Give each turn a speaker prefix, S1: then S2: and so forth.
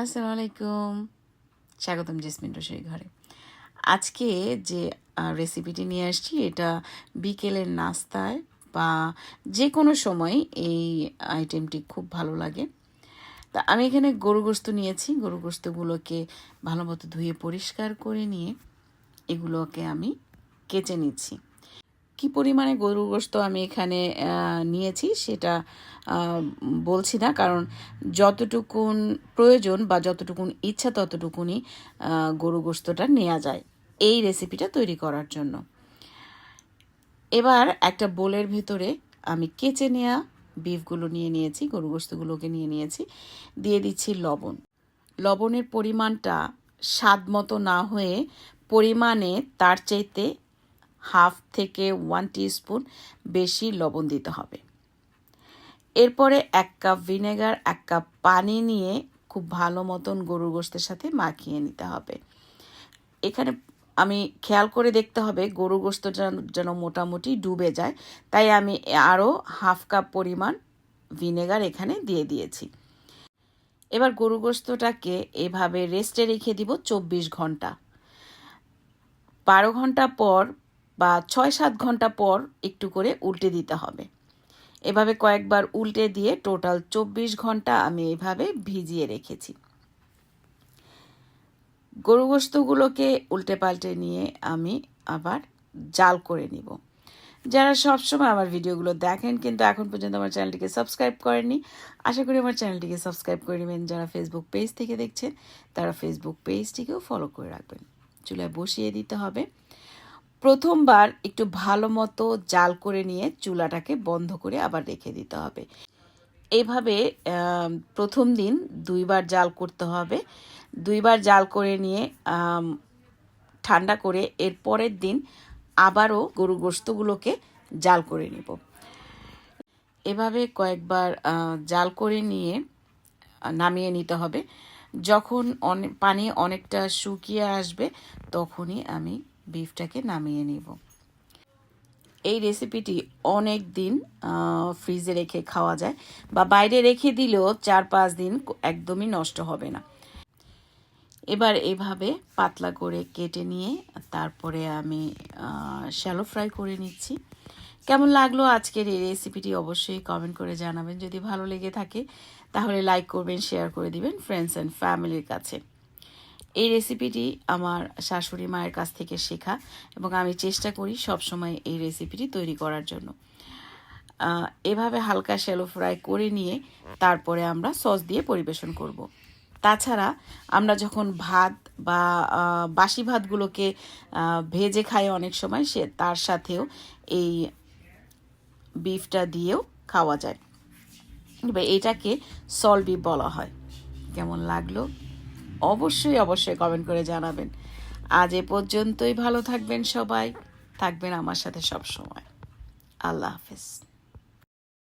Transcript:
S1: আসসালামু আলাইকুম স্বাগতম জেসমিন রসই ঘরে। আজকে যে রেসিপিটি নিয়ে আসছি, এটা বিকেলের নাস্তায় বা যে কোনো সময় এই আইটেমটি খুব ভালো লাগে। তা আমি এখানে গরু গোস্ত নিয়েছি। গরু গোস্তগুলোকে ভালো মতো ধুয়ে পরিষ্কার করে নিয়ে এগুলোকে আমি কেচে নিচ্ছি। কি পরিমাণে গরুর গোস্ত আমি এখানে নিয়েছি সেটা বলছি না। কারণ যতটুকুন প্রয়োজন বা যতটুকুন ইচ্ছা ততটুকুনি গরু গোস্তটা নেওয়া যায় এই রেসিপিটা তৈরি করার জন্য। এবার একটা বোলের ভেতরে আমি কেচে নেওয়া বিফগুলো নিয়ে নিয়েছি গরু গোস্তগুলোকে নিয়ে নিয়েছি। দিয়ে দিচ্ছি লবণ। লবণের পরিমাণটা স্বাদ মতো না হয়ে পরিমাণে তার চাইতে হাফ থেকে ওয়ান স্পুন বেশি লবণ দিতে হবে। এরপরে এক কাপ ভিনেগার, এক কাপ পানি নিয়ে খুব ভালো মতন গরুর গোস্তের সাথে মাখিয়ে নিতে হবে। এখানে আমি খেয়াল করে দেখতে হবে গরু গোস্ত যেন যেন মোটামুটি ডুবে যায়। তাই আমি আরও হাফ কাপ পরিমাণ ভিনেগার এখানে দিয়ে দিয়েছি। এবার গরু গোস্তটাকে এভাবে রেস্টে রেখে দিব চব্বিশ ঘণ্টা। বারো ঘণ্টা পর বা ছয় সাত ঘণ্টা পর একটু করে উল্টে দিতে হবে। এভাবে কয়েকবার উল্টে দিয়ে টোটাল চব্বিশ ঘণ্টা আমি এভাবে ভিজিয়ে রেখেছি। গরু গোস্তগুলোকে উল্টে পাল্টে নিয়ে আমি আবার জাল করে নিব। যারা সবসময় আমার ভিডিওগুলো দেখেন কিন্তু এখন পর্যন্ত আমার চ্যানেলটিকে সাবস্ক্রাইব করেননি, আশা করি আমার চ্যানেলটিকে সাবস্ক্রাইব করে নেবেন। যারা ফেসবুক পেজ থেকে দেখছেন, তারা ফেসবুক পেজটিকেও ফলো করে রাখবেন। চুলায় বসিয়ে দিতে হবে। প্রথমবার একটু ভালো মতো জাল করে নিয়ে চুলাটাকে বন্ধ করে আবার রেখে দিতে হবে। এইভাবে আম, প্রথম দিন দুইবার জাল করতে হবে। দুইবার জাল করে নিয়ে ঠান্ডা করে এর পরের দিন আবারও গরু গোস্তগুলোকে জাল করে নিব। এভাবে কয়েকবার জাল করে নিয়ে নামিয়ে নিতে হবে। যখন অনেক পানি অনেকটা শুকিয়ে আসবে তখনই আমি বিফটাকে নামিয়ে নিব। এই রেসিপিটি অনেক দিন ফ্রিজে রেখে খাওয়া যায় বা বাইরে রেখে দিলেও চার পাঁচ দিন একদমই নষ্ট হবে না। এবার এভাবে পাতলা করে কেটে নিয়ে তারপরে আমি শ্যালো ফ্রাই করে নিচ্ছি। কেমন লাগল আজকের এই রেসিপিটি অবশ্যই কমেন্ট করে জানাবেন। যদি ভালো লেগে থাকে, তাহলে লাইক করবেন শেয়ার করে দিবেন ফ্রেন্ডস অ্যান্ড ফ্যামিলির কাছে। এই রেসিপিটি আমার শাশুড়ি মায়ের কাছ থেকে শেখা এবং আমি চেষ্টা করি সবসময় এই রেসিপিটি তৈরি করার জন্য। এভাবে হালকা শ্যালো ফ্রাই করে নিয়ে তারপরে আমরা সস দিয়ে পরিবেশন করব। তাছাড়া আমরা যখন ভাত বা বাসি ভাতগুলোকে ভেজে খাই অনেক সময়, সে, তার সাথেও এই বিফটা দিয়েও খাওয়া যায়। এবার এটাকে সল বিফ বলা হয়। কেমন লাগল? অবশ্যই অবশ্যই কমেন্ট করে জানাবেন। আজ এ পর্যন্তই, ভালো থাকবেন সবাই। থাকবেন আমার সাথে সব সময় আল্লাহ হাফেজ।